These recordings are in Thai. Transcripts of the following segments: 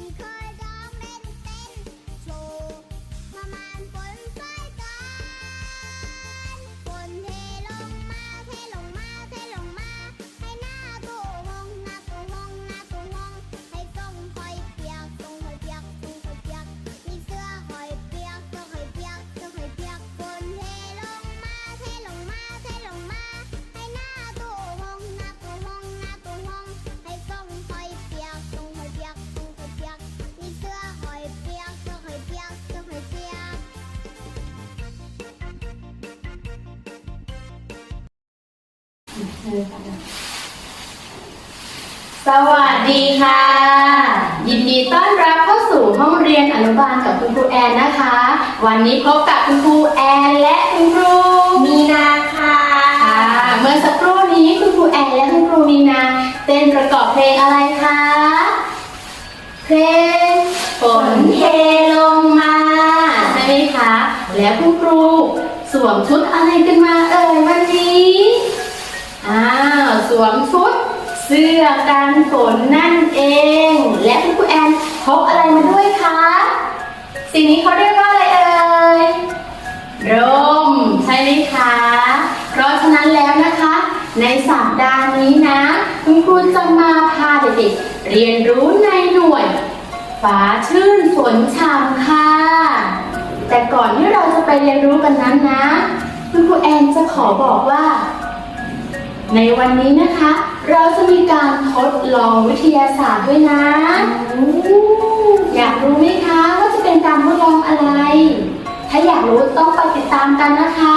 ที่ สวัสดีค่ะ ยินดีต้อนรับเข้าสู่ห้องเรียนอนุบาลกับคุณครูแอนนะคะ วันนี้พบกับคุณครูแอนและคุณครูมีนาค่ะเมื่อสักครู่นี้คุณครูแอนและคุณครูมีนาเต้นประกอบเพลงอะไรคะเพลงฝนเทลงมาใช่ไหมคะ แล้วคุณครูสวมชุดอะไรกันมาเอ่ยวันนี้ อ้าวสวมชุด เสื้อกันฝนนั่นเอง และคุณครูแอนพกอะไรมาด้วยคะสิ่งนี้เขาเรียกว่าอะไรเอ่ยร่มใช่ไหมคะ เพราะฉะนั้นแล้วนะคะ ในสัปดาห์นี้นะ คุณครูจะมาพาเด็กๆเรียนรู้ในหน่วยฟ้าชื่นฝนช่ำค่ะ แต่ก่อนที่เราจะไปเรียนรู้กันนั้นนะ คุณครูแอนจะขอบอกว่า ในวันนี้นะคะ เราจะมีการทดลองวิทยาศาสตร์ด้วยนะ อยากรู้ไหมคะว่าจะเป็นการทดลองอะไร ถ้าอยากรู้ต้องไปติดตามกันนะคะ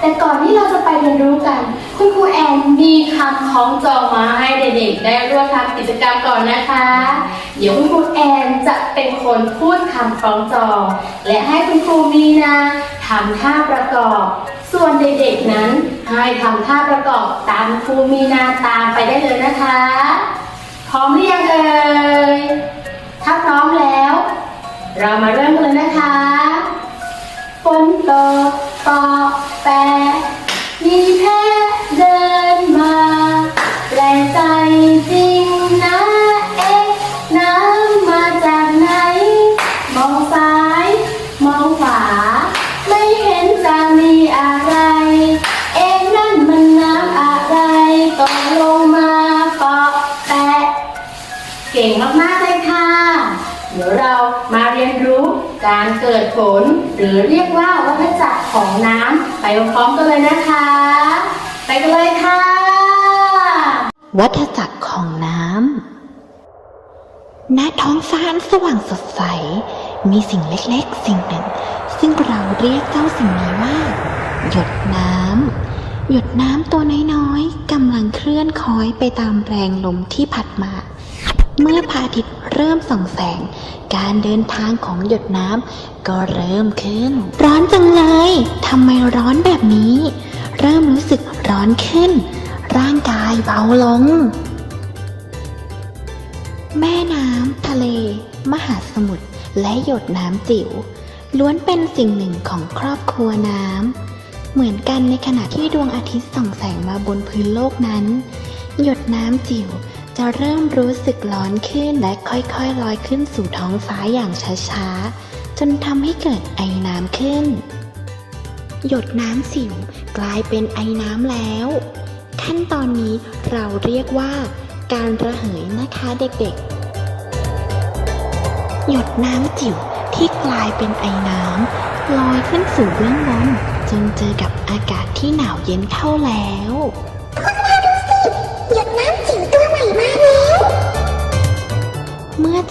แต่ก่อนที่เราจะไปเรียนรู้กัน คุณครูแอนมีคำคล้องจองมาให้เด็กๆได้ร่วมทำกิจกรรมก่อนนะคะ เดี๋ยวคุณครูแอนจะเป็นคนพูดคำคล้องจอง และให้คุณครูมีนาทำท่าประกอบ ส่วนเด็กๆนั้นให้ทำท่าประกอบตามครูมีนาตามไปได้เลยนะคะ พร้อมหรือยังเอ่ยถ้าพร้อมแล้ว เรามาเริ่มกันเลยนะคะฝนตกปอกแปะ เก่งมากๆเลยค่ะ เดี๋ยวเรามาเรียนรู้การเกิดฝนหรือเรียกว่าวัฏจักรของน้ำไปพร้อมกันเลยนะคะ ไปกันเลยค่ะ วัฏจักรของน้ำณท้องฟ้าอันสว่างสดใส มีสิ่งเล็กๆ สิ่งหนึ่ง ซึ่งเราเรียกเจ้าสิ่งนี้ว่า หยดน้ำหยดน้ำตัวน้อยๆกำลังเคลื่อนคล้อยไปตามแรงลมที่พัดมา เมื่อพระอาทิตย์เริ่มส่องแสง การเดินทางของหยดน้ำก็เริ่มขึ้น ร้อนจังเลยทำไมร้อนแบบนี้ เริ่มรู้สึกร้อนขึ้น ร่างกายเบาลง แม่น้ำทะเล มหาสมุทรและหยดน้ำจิ๋วล้วนเป็นสิ่งหนึ่งของครอบครัวน้ำ เหมือนกันในขณะที่ดวงอาทิตย์ส่องแสงมาบนพื้นโลกนั้น หยดน้ำจิ๋ว จะเริ่มรู้สึกร้อนขึ้นและค่อยๆลอยขึ้นสู่ท้องฟ้าอย่างช้าๆ จนทำให้เกิดไอน้ำขึ้น หยดน้ำสิวกลายเป็นไอน้ำแล้ว ขั้นตอนนี้เราเรียกว่า การระเหยนะคะเด็กๆ หยดน้ำจิ๋วที่กลายเป็นไอน้ำลอยขึ้นสู่เบื้องบนจนเจอกับอากาศที่หนาวเย็นเข้าแล้ว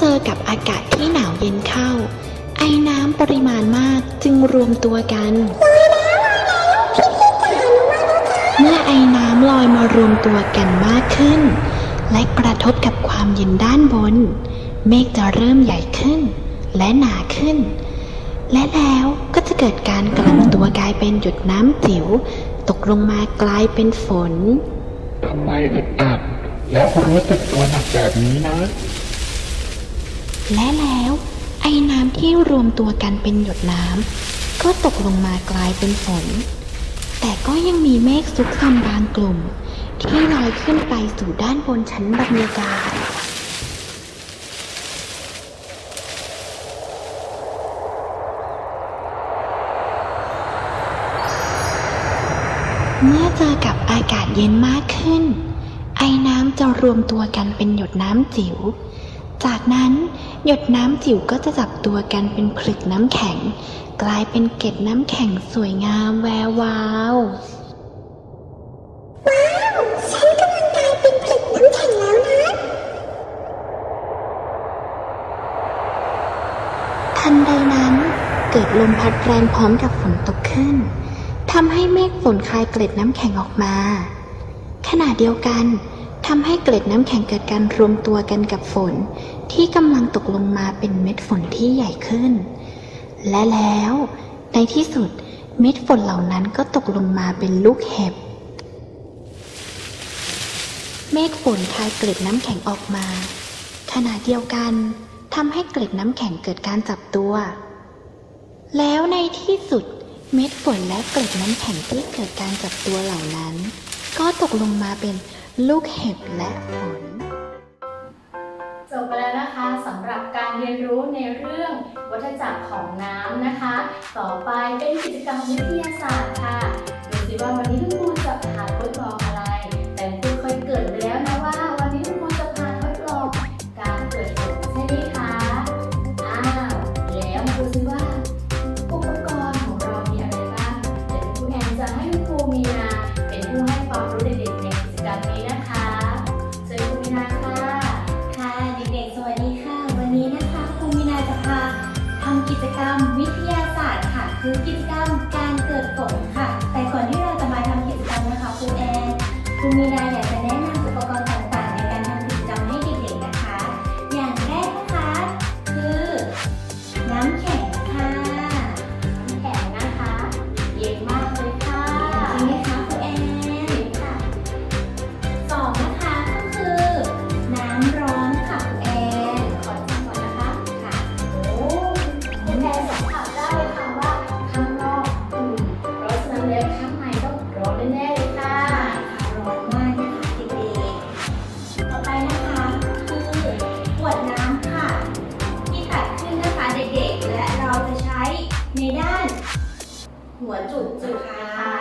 อเจอกับอากาศที่หนาวเย็นเข้า ไอน้ำปริมาณมากจึงรวมตัวกัน เมื่อไอน้ำลอยมารวมตัวกันมากขึ้น และกระทบกับความเย็นด้านบน เมฆจะเริ่มใหญ่ขึ้น และหนาขึ้น และแล้วก็จะเกิดการกลั่นตัวกลายเป็นหยดน้ำจิ๋วตกลงมากลายเป็นฝนทำไมอึดอัดแล้วรู้สึกตัวหนักแบบนี้นะ และแล้วไอ้น้ำที่รวมตัวกันเป็นหยดน้ำก็ตกลงมากลายเป็นฝน แต่ก็ยังมีเมฆซุกซนบางกลุ่ม ที่ลอยขึ้นไปสู่ด้านบนชั้นบรรยากาศเมื่อเจอกับอากาศเย็นมากขึ้น ไอ้น้ำจะรวมตัวกันเป็นหยดน้ำจิ๋ว จากนั้น หยดน้ำจิ๋วก็จะจับตัวกันเป็นผลึกน้ำแข็ง กลายเป็นเกล็ดน้ำแข็งสวยงามแวววาว ว้าวฉันกำลังกลายเป็นผลึกน้ำแข็งแล้วนะ ทันใดนั้น เกิดลมพัดแรงพร้อมกับฝนตกขึ้นทำให้เมฆฝนคลายเกล็ดน้ำแข็งออกมา ขณะเดียวกันทำให้เกล็ดน้ำแข็งเกิดการรวมตัวกันกับฝน ที่กำลังตกลงมาเป็นเม็ดฝนที่ใหญ่ขึ้น และแล้วในที่สุดเม็ดฝนเหล่านั้นก็ตกลงมาเป็นลูกเห็บ เมฆฝนคายเกล็ดน้ำแข็งออกมา ขณะเดียวกันทำให้เกล็ดน้ำแข็งเกิดการจับตัว แล้วในที่สุดเม็ดฝนและเกล็ดน้ำแข็งที่เกิดการจับตัวเหล่านั้น ก็ตกลงมาเป็นลูกเห็บและฝน เรียนรู้ในเรื่องวัฏจักรของน้ำนะคะ ต่อไปเป็นกิจกรรมวิทยาศาสตร์ค่ะ หัวจุดนะคะ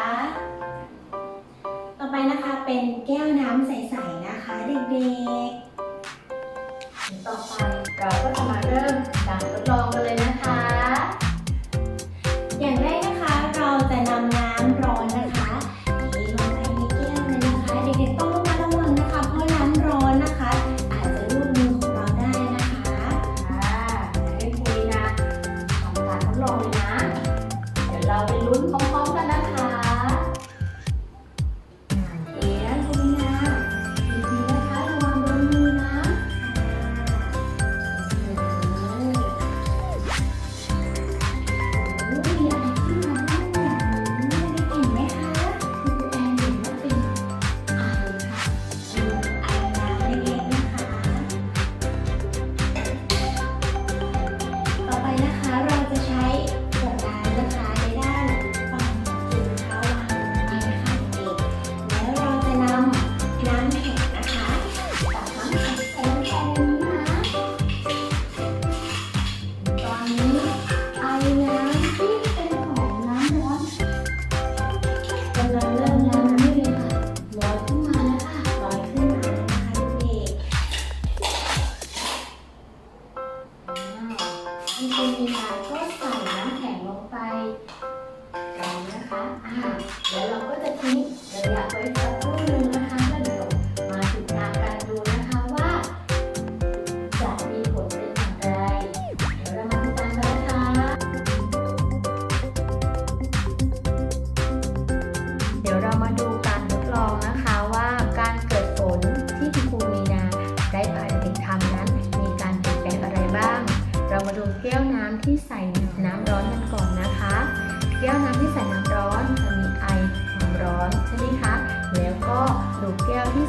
ต่อไปนะคะเป็นแก้วน้ำใสๆนะคะเด็ก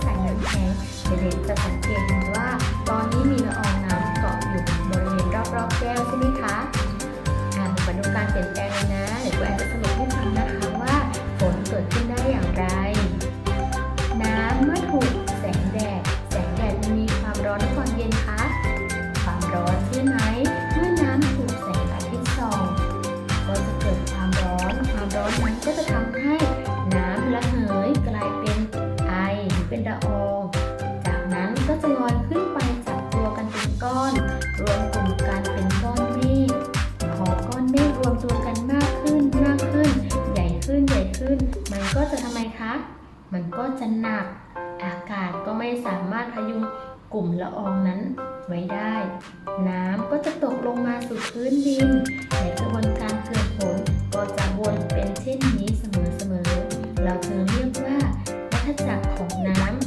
แก้วที่ใส่น้ำแข็งเด็กๆจะสังเกตเห็นว่า ตอนนี้มีละอองน้ำเกาะอยู่บริเวณรอบๆแก้วใช่ไหมคะอ่ามาดูการเปลี่ยนแปลงเลยนะเดี๋ยวครูแอนจะสรุปให้ฟังนะคะว่าฝนเกิดขึ้นได้อย่างไร น้ำเมื่อถูกแสงแดด แสงแดดมีความร้อนและความเย็นคะ ความร้อนใช่ไหมเมื่อน้ำถูกแสงอาทิตย์ส่องก็จะเกิดความร้อน ความร้อนนั้นก็จะ ก็จะหนัก อากาศก็ไม่สามารถพยุงกลุ่มละอองนั้นไว้ได้ น้ำก็จะตกลงมาสู่พื้นดินและกระบวนการเกิดฝนก็จะวนเป็นเช่นนี้เสมอๆ เราจึงเรียกว่าวัฏจักรของน้ำ